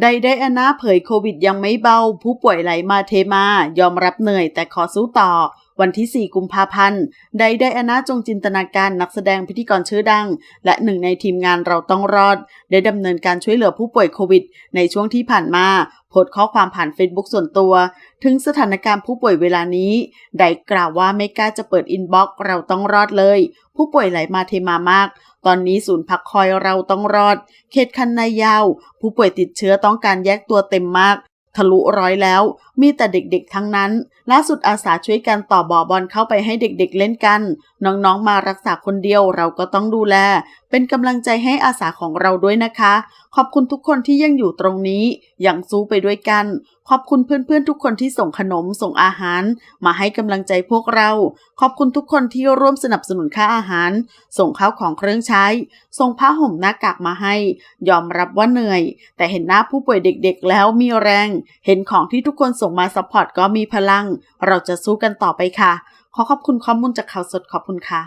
ไดไดอาน่าเผยโควิดยังไม่เบา ผู้ป่วยไหลมาเทมา ยอมรับเหนื่อยแต่ขอสู้ต่อ วันที่ 4 กุมภาพันธ์ ไดไดอาน่าจงจินตนาการนักแสดงพิธีกรชื่อดัง และหนึ่งในทีมงานเราต้องรอด ได้ดำเนินการช่วยเหลือผู้ป่วยโควิด ในช่วงที่ผ่านมาโพสต์ข้อความผ่านเฟซบุ๊กส่วนตัว ถึงสถานการณ์ผู้ป่วยเวลานี้ ไดกล่าวว่าไม่กล้าจะเปิดอินบ็อกซ์เราต้องรอดเลย ผู้ป่วยไหลมาเทมามาก ตอนนี้ศูนย์พักคอยเราต้องรอด เขตคันนายาว ผู้ป่วยติดเชื้อต้องการแยกตัวเต็มมาก ทะลุร้อยแล้ว มีแต่เด็กๆทั้งนั้น ล่าสุดอาสาช่วยกันต่อบ่อบอลเข้าไปให้เด็กๆเล่นกัน น้องๆมารักษาคนเดียวเราก็ต้องดูแล เป็นกำลังใจให้อาสาของเราด้วยนะคะ ขอบคุณทุกคนที่ยังอยู่ตรงนี้ยังสู้ไปด้วยกัน ขอบคุณเพื่อนๆ ทุกคนที่ส่งขนมส่งอาหาร มาให้กำลังใจพวกเรา ขอบคุณทุกคนที่ร่วมสนับสนุนค่าอาหาร ส่งข้าวของเครื่องใช้ ส่งผ้าห่มหน้ากากมาให้ ยอมรับว่าเหนื่อย แต่เห็นหน้าผู้ป่วยเด็กๆ แล้วมีแรง เห็นของที่ทุกคนส่งมาซัพพอร์ตก็มีพลัง เราจะสู้กันต่อไปค่ะ ขอขอบคุณข้อมูลจากข่าวสดขอบคุณค่ะ